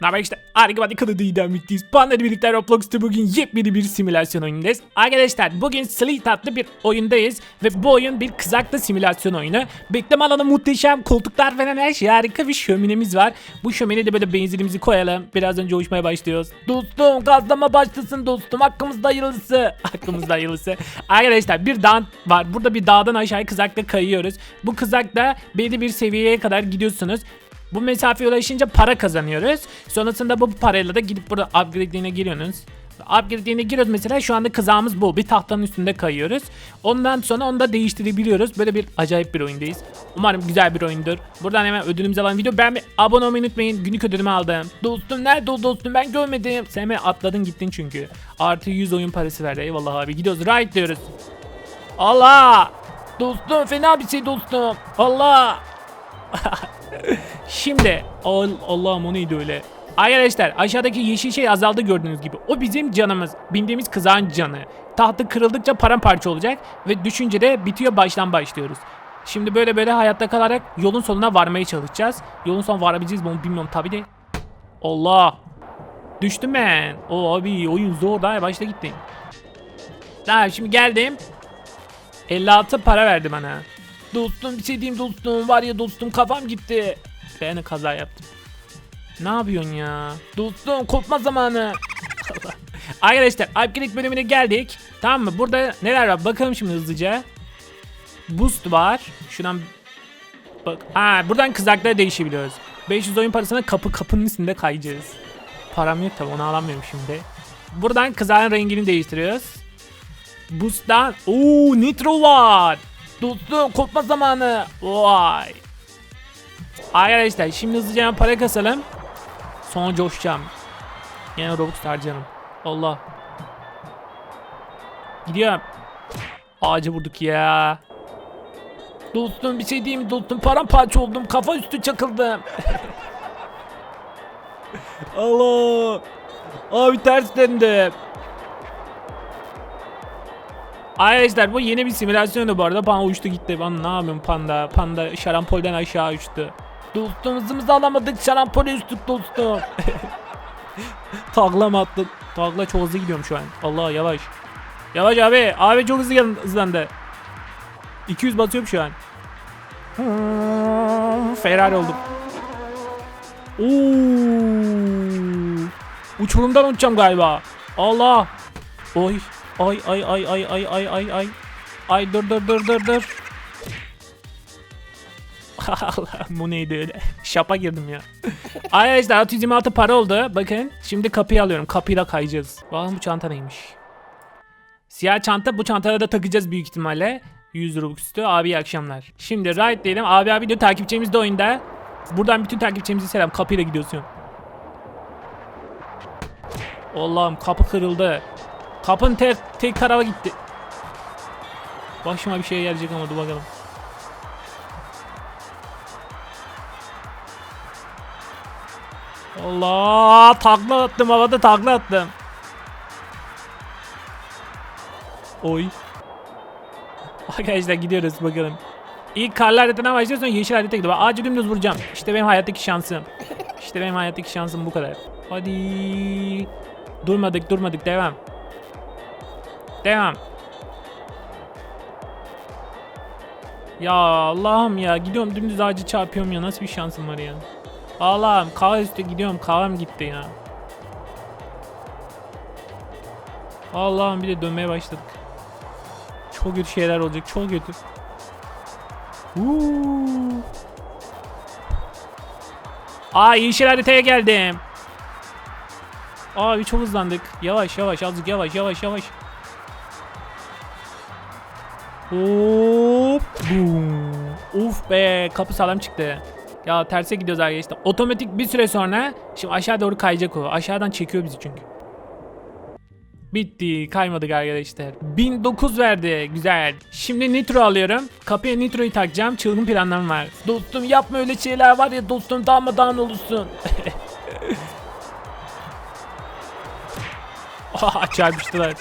Ne haber işte? Harika hadi kanalı idam bittiyiz. Panda birlikte Roblox'ta bugün yepyeni bir simülasyon oyundayız. Arkadaşlar bugün Sleet adlı bir oyundayız. Ve bu oyun bir kızaklı simülasyon oyunu. Bekleme alanı muhteşem. Koltuklar falan her şey harika bir şöminemiz var. Bu şömineye de böyle benzinimizi koyalım. Birazdan coşmaya başlıyoruz. Dostum gazlama başlasın dostum. Hakkımızda hayırlısı. Hakkımızda hayırlısı. Arkadaşlar bir dağ var. Burada bir dağdan aşağıya kızakla kayıyoruz. Bu kızakla belli bir seviyeye kadar gidiyorsunuz. Bu mesafeye ulaşınca para kazanıyoruz. Sonrasında bu parayla da gidip burada upgrade'ine giriyorsunuz. Upgrade'ine giriyoruz mesela şu anda kızağımız bu. Bir tahtanın üstünde kayıyoruz. Ondan sonra onu da değiştirebiliyoruz. Böyle bir acayip bir oyundayız. Umarım güzel bir oyundur. Buradan hemen ödülümüzü alan video beğenmeyi, abone olmayı unutmayın. Günlük ödülümü aldım. Dostum nerede o dostum ben görmedim. Sen atladın gittin çünkü. Artı 100 oyun parası verdi. Eyvallah abi gidiyoruz. Right diyoruz. Allah! Dostum fena bir şey dostum. Allah! Şimdi Al Allah'ım o neydi öyle? Arkadaşlar aşağıdaki yeşil şey azaldı gördüğünüz gibi. O bizim canımız. Bindiğimiz kızağın canı. Tahtı kırıldıkça paramparça olacak ve düşünce de bitiyor baştan başlıyoruz. Şimdi böyle böyle hayatta kalarak yolun sonuna varmaya çalışacağız. Yolun sonuna varabileceğiz mi onu bilmiyorum tabi de. Allah. Düştüm ben. O abi oyun zor daha başta gittim. Tamam şimdi geldim. 56 para verdi bana. Dostum bir şey diyeyim dostum var ya dostum kafam gitti. Ben kaza yaptım. Ne yapıyorsun ya? Dostum kopma zamanı. Arkadaşlar upgrade bölümüne geldik. Tamam mı? Burada neler var? Bakalım şimdi hızlıca. Boost var. Şuradan bak. Ha, buradan kızaklara değişebiliyoruz. 500 oyun parasına kapı kapının üstünde kayacağız. Param yok tabi onu alamıyorum şimdi. Buradan kızağın rengini değiştiriyoruz. Boost'tan ooo nitro var. Dostum kopma zamanı. Vay. Arkadaşlar şimdi hızlıca para kasalım. Sonra coşacağım. Yine Robux harcarım. Allah. Gidiyorum. Ağaca vurduk ya. Dostum bir şey diyeyim mi dostum paramparça oldum kafa üstü çakıldım. Allah. Abi ters döndüm. Arkadaşlar bu yeni bir simülasyondu bu arada. Panda uçtu gitti. Ben ne yapayım panda? Panda şarampolden aşağı uçtu. Dostum hızımızı alamadık. Şarampole üstlük dostum. Takla mı attın? Takla çok hızlı gidiyorum şu an. Allah yavaş. Yavaş abi. Abi çok hızlı hızlandı. 200 basıyorum şu an. Ferrari oldum. Oo. Uçurumdan uçacağım galiba. Allah. Oy. Ay ay ay ay ay ay ay ay. Ay dur dur dur dur dur. Allah bu neydi öyle? Şapa girdim ya. Arkadaşlar 626 para oldu. Bakın şimdi kapıyı alıyorum. Kapıyla kayacağız. Bakalım bu çanta neymiş. Siyah çanta bu çantada da takacağız büyük ihtimalle. 100 Robux üstü. Abi iyi akşamlar. Şimdi right diyelim. Abi abi diyor takipçimiz de oyunda. Buradan bütün takipçimize selam. Kapıyla gidiyorsun. Allah'ım kapı kırıldı. Kapın tek, tek tarafa gitti. Başıma bir şey gelecek ama dur bakalım. Allah takla attım havada takla attım. Oy. Arkadaşlar gidiyoruz bakalım. İlk karlı haritadan başlıyor sonra yeşil harita gidiyor. Ağacı dümdüz vuracağım. İşte benim hayattaki şansım. İşte benim hayattaki şansım bu kadar. Hadi. Durmadık durmadık devam. Devam. Ya Allah'ım ya gidiyorum dümdüz ağacı çarpıyorum ya nasıl bir şansım var ya. Allah'ım kahve üstü gidiyorum kahvem gitti ya. Allah'ım bir de dönmeye başladık. Çok kötü şeyler olacak çok kötü. Uuu. Aa yeşil haritaya geldim. Abi çok hızlandık. Yavaş yavaş azıcık yavaş yavaş yavaş. Hop. Boom. Uf be kapı sağlam çıktı. Ya terse gidiyoruz arkadaşlar. Otomatik bir süre sonra şimdi aşağı doğru kayacak o. Aşağıdan çekiyor bizi çünkü. Bitti. Kaymadık arkadaşlar. 1009 verdi. Güzel. Şimdi nitro alıyorum. Kapıya nitroyu takacağım. Çılgın planlarım var. Dostum yapma öyle şeyler var ya dostum darmadağın olursun. Aha çarpıştılar.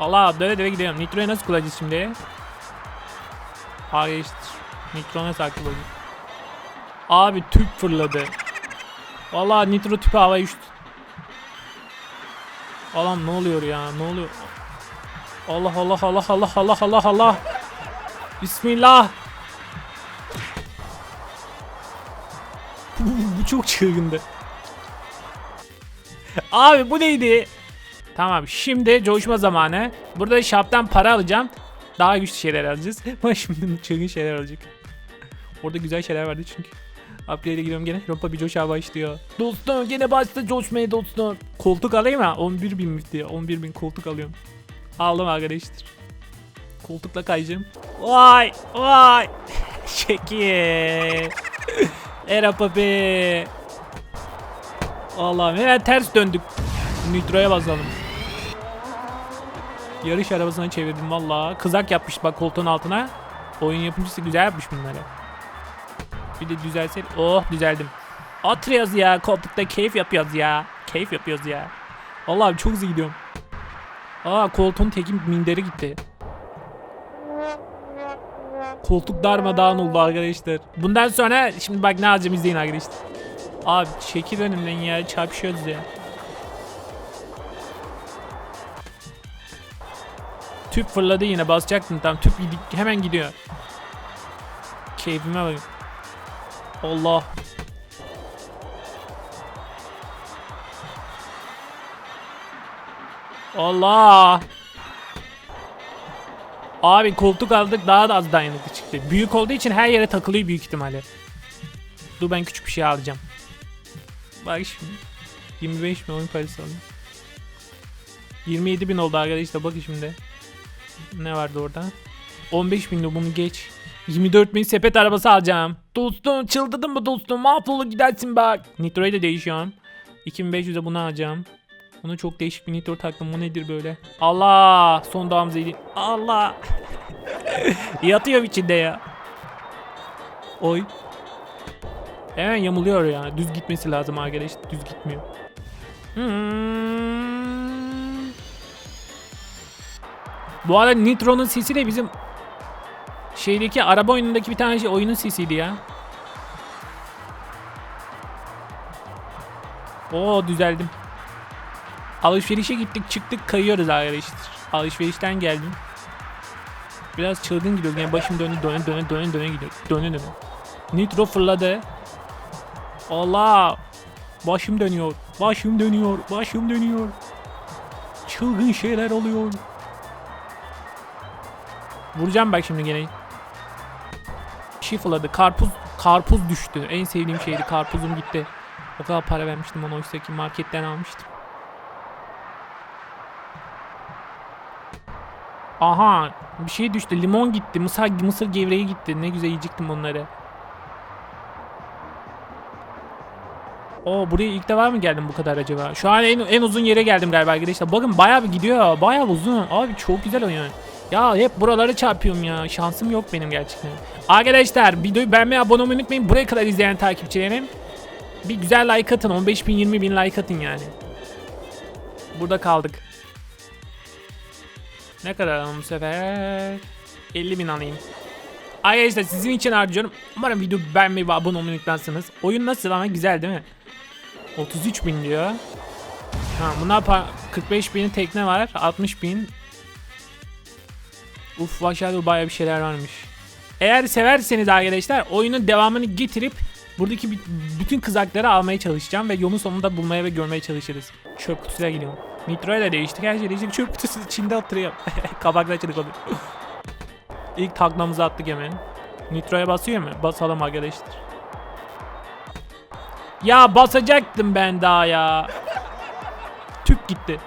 Allah döve döve gidiyorum. Nitro'yu nasıl kullanacağız şimdi? Hayır. Nitro nasıl olacak? Abi tüp fırladı. Vallahi nitro tüpü havaya uçtu. Allah'ım ne oluyor ya ne oluyor? Allah Allah Allah Allah Allah Allah Allah. Bismillah. bu çok çılgındı. Abi bu neydi? Tamam şimdi coşma zamanı. Burada shop'tan para alacağım. Daha güçlü şeyler alacağız. Bak şimdi çılgın şeyler alacak. Orada güzel şeyler vardı çünkü. Upgrade'e giriyorum gene. Ropa bir coşa başlıyor. Dostum gene başta coşmaya dostum. Koltuk alayım ha. 11 bin diye. 11 bin koltuk alıyorum. Aldım arkadaşlar. Koltukla kayacağım. Vay vay. Şekil. Era be. Allah'ım hemen ters döndük. Nitro'ya basalım. Yarış arabasına çevirdim valla. Kızak yapmış bak koltuğun altına. Oyun yapımcısı güzel yapmış bunları. Bir de düzelse. Oh düzeldim. Oturuyoruz ya koltukta keyif yapıyoruz ya. Keyif yapıyoruz ya. Vallahi çok hızlı gidiyorum. Aa koltuğun teki minderi gitti. Koltuk darmadağın oldu arkadaşlar. Bundan sonra şimdi bak ne alacağım izleyin arkadaşlar. Abi çekil önümden ya çarpışıyoruz ya. Tüp fırladı yine basacaktım tam tüp hemen gidiyor. Keyfime bakın. Allah. Allah. Abi koltuk aldık daha da az dayanıklı çıktı. Büyük olduğu için her yere takılıyor büyük ihtimalle. Dur ben küçük bir şey alacağım. Bak şimdi. 25 bin oyun parası aldım. 27 bin oldu arkadaşlar bakın şimdi. Ne vardı orada? 15 bin bunu geç. 24 bin sepet arabası alacağım. Dostum çıldırdın mı dostum? Mahvolur gidersin bak. Nitro'yu da değişiyorum. 2500'e bunu alacağım. Bunu çok değişik bir nitro taktım. Bu nedir böyle? Allah! Son dağım zeytin. Allah! Yatıyor içinde ya. Oy. Hemen yamuluyor ya. Düz gitmesi lazım arkadaşlar. Düz gitmiyor. Hmm. Bu arada Nitro'nun sesi de bizim şeydeki araba oyunundaki bir tane şey oyunun sesiydi ya. Oo düzeldim. Alışverişe gittik çıktık kayıyoruz arkadaşlar. Alışverişten geldim. Biraz çılgın gidiyor. Yani başım döne döne döne döne döne gidiyor. Döne döne. Nitro fırladı. Allah. Başım dönüyor. Başım dönüyor. Başım dönüyor. Çılgın şeyler oluyor. Vuracağım bak şimdi gene. Şey fırladı. Karpuz karpuz düştü. En sevdiğim şeydi. Karpuzum gitti. O kadar para vermiştim ona oysa ki marketten almıştım. Aha bir şey düştü. Limon gitti. Mısır, mısır gevreği gitti. Ne güzel yiyecektim onları. Oo buraya ilk defa mı geldim bu kadar acaba? Şu an en, en uzun yere geldim galiba arkadaşlar. Bakın bayağı bir gidiyor. Bayağı uzun. Abi çok güzel oyun. Ya hep buraları çarpıyorum ya. Şansım yok benim gerçekten. Arkadaşlar videoyu beğenmeyi abone olmayı unutmayın. Buraya kadar izleyen takipçilerim. Bir güzel like atın. 15 bin 20 bin like atın yani. Burada kaldık. Ne kadar bu sefer? 50 bin alayım. Arkadaşlar sizin için harcıyorum. Umarım video beğenmeyi ve abone olmayı unutmazsınız. Oyun nasıl ama güzel değil mi? 33 bin diyor. Ha, buna pa- 45 bin tekne var. 60 bin. Uf aşağıda baya bir şeyler varmış. Eğer severseniz arkadaşlar oyunun devamını getirip buradaki bütün kızakları almaya çalışacağım ve yolun sonunda bulmaya ve görmeye çalışırız. Çöp kutusuyla gidiyorum. Nitro'ya da değiştik her şey değiştik. Çöp kutusu içinde oturuyor. Kabakla açılık oluyor. İlk taklamızı attık hemen. Nitro'ya basıyor mu? Basalım arkadaşlar. Ya basacaktım ben daha ya. Tüp gitti.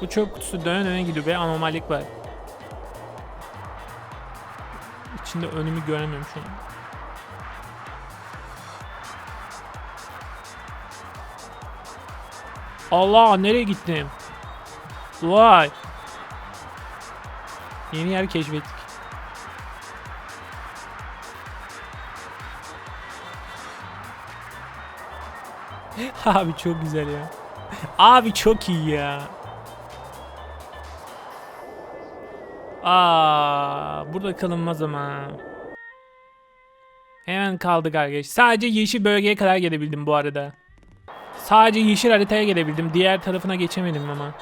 Bu çöp kutusu döne döne gidiyor be anormallik var. İçinde önümü göremiyorum şu an. Allah nereye gittim? Vay. Yeni yer keşfettik. Abi çok güzel ya. Abi çok iyi ya. Aa, burada kalınmaz ama. Hemen kaldık arkadaşlar. Sadece yeşil bölgeye kadar gelebildim bu arada. Sadece yeşil haritaya gelebildim. Diğer tarafına geçemedim ama.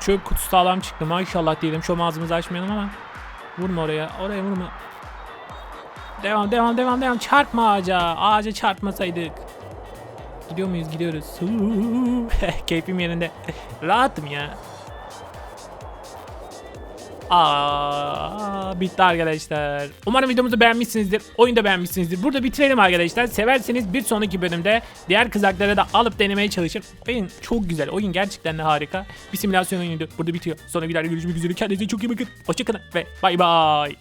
Çöp kutusu sağlam çıktı maşallah diyelim. Şu ağzımızı açmayalım ama. Vurma oraya. Oraya vurma. Devam devam devam devam. Çarpma ağaca. Ağaca çarpmasaydık. Gidiyor muyuz? Gidiyoruz. Keyfim yerinde. Rahatım ya. Aa, bitti arkadaşlar. Umarım videomuzu beğenmişsinizdir. Oyunu da beğenmişsinizdir. Burada bitirelim arkadaşlar. Severseniz bir sonraki bölümde diğer kızakları da alıp denemeye çalışın. Oyun çok güzel. Oyun gerçekten de harika. Bir simülasyon oyunuydu. Burada bitiyor. Sonra bir görüşmek üzere. Kendinize çok iyi bakın. Hoşçakalın ve bay bay.